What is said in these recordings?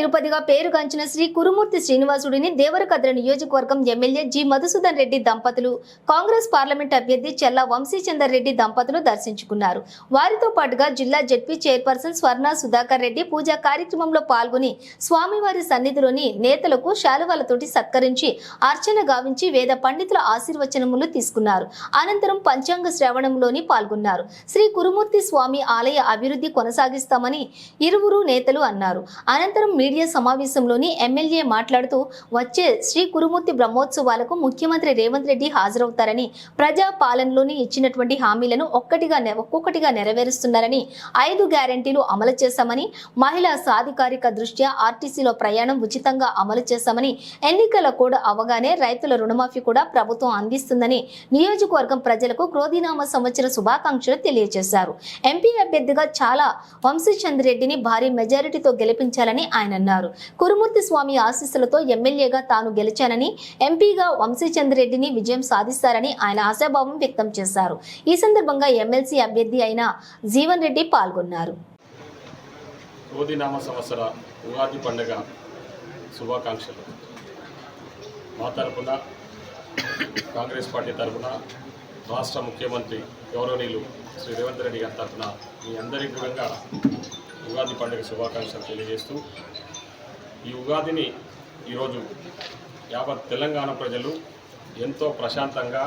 తిరుపతిగా పేరుగాంచిన శ్రీ కురుమూర్తి శ్రీనివాసుడిని దేవరకద్ర నియోజకవర్గం MLA G Madhusudan Reddy దంపతులు కాంగ్రెస్ పార్లమెంట్ అభ్యర్థి చెల్లా వంశీచందర్ రెడ్డి దంపతులు దర్శించుకున్నారు. వారితో పాటుగా జిల్లా జడ్పీ చైర్పర్సన్ స్వర్ణ సుధాకర్ రెడ్డి పూజా కార్యక్రమంలో పాల్గొని స్వామివారి సన్నిధిలోని నేతలకు శాలువాలతోటి సత్కరించి అర్చన గావించి వేద పండితుల ఆశీర్వచనములు తీసుకున్నారు. అనంతరం పంచాంగ శ్రవణంలోని పాల్గొన్నారు. శ్రీ కురుమూర్తి స్వామి ఆలయ అభివృద్ధి కొనసాగిస్తామని ఇరువురు నేతలు అన్నారు. అనంతరం మీడియా సమావేశంలోని ఎమ్మెల్యే మాట్లాడుతూ వచ్చే శ్రీ కురుమూర్తి బ్రహ్మోత్సవాలకు ముఖ్యమంత్రి రేవంత్ రెడ్డి హాజరవుతారని ప్రజా పాలనలోని ఇచ్చినటువంటి హామీలను ఒక్కటిగా ఒక్కొక్కటిగా నెరవేరుస్తున్నారని ఐదు గ్యారంటీలు అమలు చేశామని మహిళా సాధికారిక దృష్ట్యా ఆర్టీసీలో ప్రయాణం ఉచితంగా అమలు చేశామని ఎన్నికల కోడ్ అవగానే రైతుల రుణమాఫీ కూడా ప్రభుత్వం అందిస్తుందని నియోజకవర్గం ప్రజలకు క్రోధినామ సంవత్సర శుభాకాంక్షలు తెలియజేశారు. ఎంపీ అభ్యర్థిగా చాలా వంశీచంద్ రెడ్డిని భారీ మెజారిటీతో గెలిపించాలని ఆయన అన్నారు. కురుమూర్తి స్వామి ఆశీస్సులతో ఎమ్మెల్యేగా తాను గెలిచానని ఎంపీగా వంశీచంద్ రెడ్డిని విజయం సాధిస్తారని ఆయన ఆశాభావం వ్యక్తం చేశారు. ఈ సందర్భంగా ఎమ్మెల్సీ అభ్యర్థి అయిన జీవన్ రెడ్డి పాల్గొన్నారు. సంవత్సర ఉగాది పండుగ శుభాకాంక్షలు. మా తరపున కాంగ్రెస్ పార్టీ తరపున రాష్ట్ర ముఖ్యమంత్రి గౌరవనీయులు శ్రీ రేవంత్ రెడ్డి గారి తరఫున మీ అందరికీ కూడా ఉగాది పండుగ శుభాకాంక్షలు తెలియజేస్తూ ఈ ఉగాదిని ఈరోజు యావత్ తెలంగాణ ప్రజలు ఎంతో ప్రశాంతంగా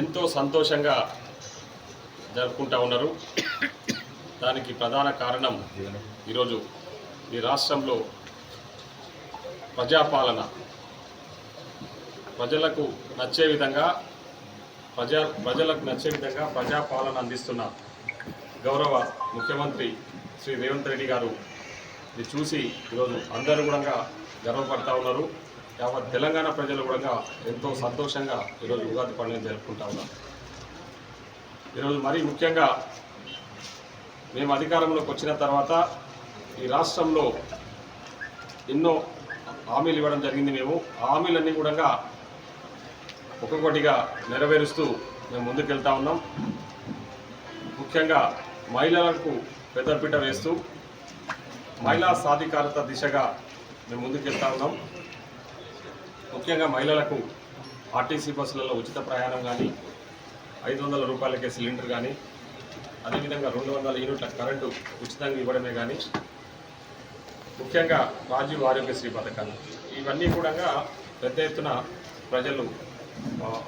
ఎంతో సంతోషంగా జరుపుకుంటా ఉన్నారు. దానికి ప్రధాన కారణం ఈరోజు ఈ రాష్ట్రంలో ప్రజాపాలన. ప్రజలకు నచ్చే విధంగా ప్రజా ప్రజలకు నచ్చే విధంగా ప్రజాపాలన అందిస్తున్న గౌరవ ముఖ్యమంత్రి శ్రీ రేవంత్ రెడ్డి గారు ఇది చూసి ఈరోజు అందరూ కూడా గర్వపడతా ఉన్నారు. యావత్ తెలంగాణ ప్రజలు కూడా ఎంతో సంతోషంగా ఈరోజు ఉగాది పండుగ జరుపుకుంటా ఉన్నారు. ఈరోజు మరీ ముఖ్యంగా మేము అధికారంలోకి వచ్చిన తర్వాత ఈ రాష్ట్రంలో ఎన్నో హామీలు ఇవ్వడం జరిగింది మేము. ఆ హామీలన్నీ కూడా ఒక్కొక్కటిగా నెరవేరుస్తూ మేము ముందుకెళ్తా ఉన్నాం. ముఖ్యంగా మహిళలకు పెద్దపీట వేస్తూ మహిళా సాధికారత దిశగా మేము ముందుకెళ్తా ఉన్నాం. ముఖ్యంగా మహిళలకు ఆర్టీసీ బస్సులలో ఉచిత ప్రయాణం కానీ ఐదు వందల రూపాయలకే సిలిండర్ కానీ అదేవిధంగా రెండు వందల యూనిట్ల కరెంటు ఉచితంగా ఇవ్వడమే కానీ ముఖ్యంగా రాజీవ్ ఆరోగ్యశ్రీ పథకాలు. ఇవన్నీ కూడా పెద్ద ఎత్తున ప్రజలు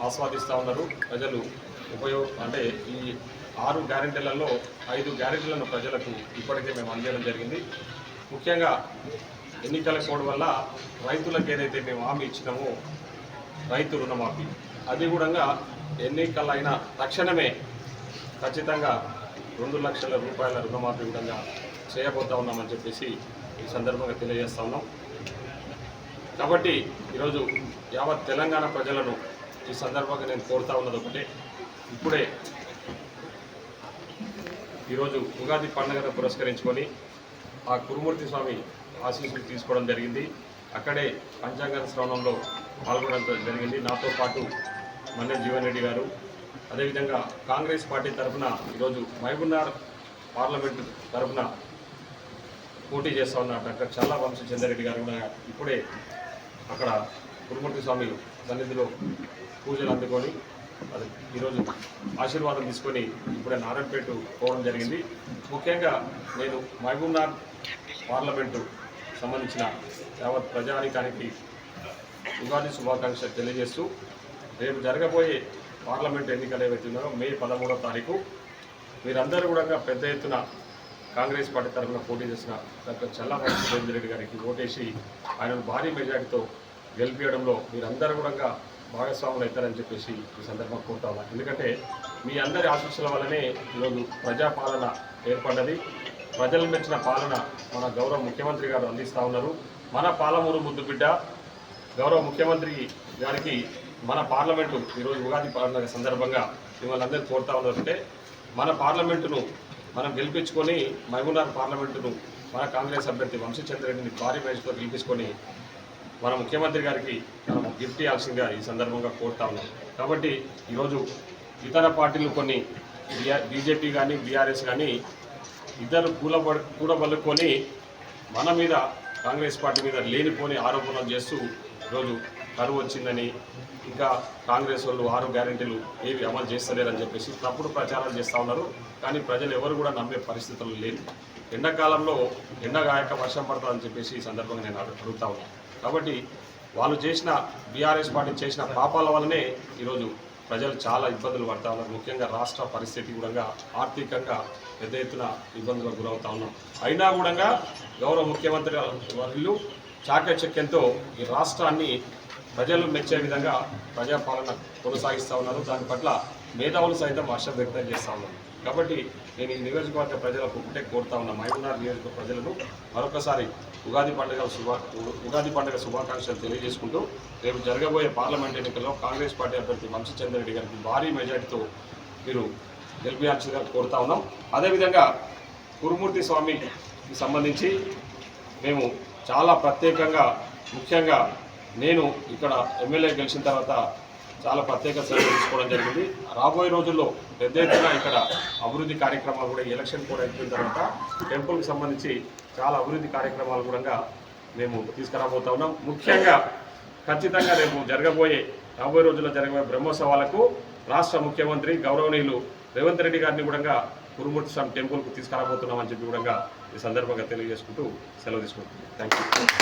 ఆస్వాదిస్తూ ఉన్నారు. ప్రజలు ఉపయోగ అంటే ఈ ఆరు గ్యారెంటీలలో ఐదు గ్యారెంటీలను ప్రజలకు ఇప్పటికే మేము అందజేయడం జరిగింది. ముఖ్యంగా ఎన్నికల కోడ్ వల్ల రైతులకు ఏదైతే మేము హామీ ఇచ్చినామో రైతు రుణమాఫీ. అది కూడా ఎన్నికలైన తక్షణమే ఖచ్చితంగా రెండు లక్షల రూపాయల రుణమాఫీ కూడా చేయబోతా ఉన్నామని చెప్పేసి ఈ సందర్భంగా తెలియజేస్తా ఉన్నాం. కాబట్టి ఈరోజు యావత్ తెలంగాణ ప్రజలను ఈ సందర్భంగా నేను కోరుతా ఉన్నది ఒకటే. ఇప్పుడే ఈరోజు ఉగాది పండుగను పురస్కరించుకొని ఆ కురుమూర్తి స్వామి ఆశీస్సులు తీసుకోవడం జరిగింది. అక్కడే పంచాంగ శ్రవణంలో పాల్గొనడం జరిగింది. నాతో పాటు మన్నె జీవన్ రెడ్డి గారు. అదేవిధంగా కాంగ్రెస్ పార్టీ తరఫున ఈరోజు మహబూబ్నగర్ పార్లమెంటు తరఫున పోటీ చేస్తా ఉన్న డాక్టర్ చల్లా వంశీ గారు కూడా ఇప్పుడే అక్కడ కురుమూర్తి స్వామి సన్నిధిలో పూజలు అందుకొని అది ఈరోజు ఆశీర్వాదం తీసుకొని ఇప్పుడే నారాయణపేట పోవడం జరిగింది. ముఖ్యంగా నేను మహబూబ్నాథ్ పార్లమెంటు సంబంధించిన యావత్ ప్రజానికానికి ఉగాది శుభాకాంక్షలు తెలియజేస్తూ రేపు జరగబోయే పార్లమెంట్ ఎన్నికలు ఏవైతే మే పదమూడవ తారీఖు మీరందరూ కూడా పెద్ద ఎత్తున కాంగ్రెస్ పార్టీ తరఫున పోటీ చేసిన డాక్టర్ చల్లాపల్లి సురేందర్ రెడ్డి గారికి ఓటేసి ఆయనను భారీ మెజార్టీతో గెలిపించడంలో మీరందరూ కూడా భాగస్వాములు అవుతారని చెప్పేసి ఈ సందర్భంగా కోరుతా ఎందుకంటే మీ అందరి ఆశీస్సుల వల్లనే ఈరోజు ప్రజాపాలన ఏర్పడ్డది. ప్రజలు మెచ్చిన పాలన మన గౌరవ ముఖ్యమంత్రి గారు అందిస్తూ ఉన్నారు. మన పాలమూరు ముద్దుబిడ్డ గౌరవ ముఖ్యమంత్రి గారికి మన పార్లమెంటు ఈరోజు ఉగాది పండుగ సందర్భంగా మిమ్మల్ని అందరూ కోరుతా ఉన్నారంటే మన పార్లమెంటును మనం గెలిపించుకొని మహబూబ్నగర్ పార్లమెంటును మన కాంగ్రెస్ అభ్యర్థి వంశీచంద్రెడ్డిని భారీ మేజర్తో గెలిపించుకొని మన ముఖ్యమంత్రి గారికి మనం గిఫ్ట్ ఇవ్వాల్సిందిగా ఈ సందర్భంగా కోరుతా ఉన్నాం. కాబట్టి ఈరోజు ఇతర పార్టీలు కొన్ని బీజేపీ కానీ బీఆర్ఎస్ కానీ ఇద్దరు కూలబ కూడబలుకొని మన మీద కాంగ్రెస్ పార్టీ మీద లేనిపోని ఆరోపణలు చేస్తూ ఈరోజు కరువు వచ్చిందని ఇంకా కాంగ్రెస్ వాళ్ళు ఆరు గ్యారెంటీలు ఏవి అమలు చేస్తలేరని చెప్పేసి తప్పుడు ప్రచారాలు చేస్తూ ఉన్నారు. కానీ ప్రజలు ఎవరు కూడా నమ్మే పరిస్థితులు లేవు. ఎండాకాలంలో ఎండగాయక వర్షం పడుతుందని చెప్పేసి ఈ సందర్భంగా నేను అడుగుతా ఉన్నాను కాబట్టి వాళ్ళు చేసిన బీఆర్ఎస్ పార్టీ చేసిన పాపాల వల్లనే ఈరోజు ప్రజలు చాలా ఇబ్బందులు పడతా ఉన్నారు. ముఖ్యంగా రాష్ట్ర పరిస్థితి కూడా ఆర్థికంగా పెద్ద ఎత్తున ఇబ్బందులకు గురవుతా ఉన్నాం. అయినా కూడా గౌరవ ముఖ్యమంత్రి వర్యులు చాకచక్యంతో ఈ రాష్ట్రాన్ని ప్రజలు మెచ్చే విధంగా ప్రజాపాలన కొనసాగిస్తూ ఉన్నారు. దాని పట్ల మేధావులు సైతం హర్షం వ్యక్తం చేస్తూ ఉన్నారు. కాబట్టి నేను ఈ నియోజకవర్గ ప్రజలకు ఒకటే కోరుతా ఉన్న మహబూబ్నగర్ నియోజకవర్గ ప్రజలను మరొకసారి ఉగాది పండుగ శుభా ఉగాది పండుగ శుభాకాంక్షలు తెలియజేసుకుంటూ రేపు జరగబోయే పార్లమెంట్ ఎన్నికల్లో కాంగ్రెస్ పార్టీ అభ్యర్థి వంశీచంద్ర రెడ్డి గారికి భారీ మెజార్టీతో మీరు గెలిపించాల్సిందిగా కోరుతా ఉన్నాం. అదేవిధంగా కురుమూర్తి స్వామికి సంబంధించి మేము చాలా ప్రత్యేకంగా ముఖ్యంగా నేను ఇక్కడ ఎమ్మెల్యే గెలిచిన తర్వాత చాలా ప్రత్యేక శ్రద్ధ తీసుకోవడం జరిగింది. రాబోయే రోజుల్లో పెద్ద ఎత్తున ఇక్కడ అభివృద్ధి కార్యక్రమాలు కూడా ఎలక్షన్ కూడా అయిపోయిన తర్వాత టెంపుల్కి సంబంధించి చాలా అభివృద్ధి కార్యక్రమాలు కూడా మేము తీసుకురాబోతా ఉన్నాం. ముఖ్యంగా ఖచ్చితంగా రేపు జరగబోయే రాబోయే రోజుల్లో జరగబోయే బ్రహ్మోత్సవాలకు రాష్ట్ర ముఖ్యమంత్రి గౌరవనీయులు రేవంత్ రెడ్డి గారిని కూడా కురుమూర్తి స్వామి టెంపుల్కు తీసుకురాబోతున్నామని చెప్పి కూడా ఈ సందర్భంగా తెలియజేసుకుంటూ సెలవు తీసుకుంటున్నాం. Thank you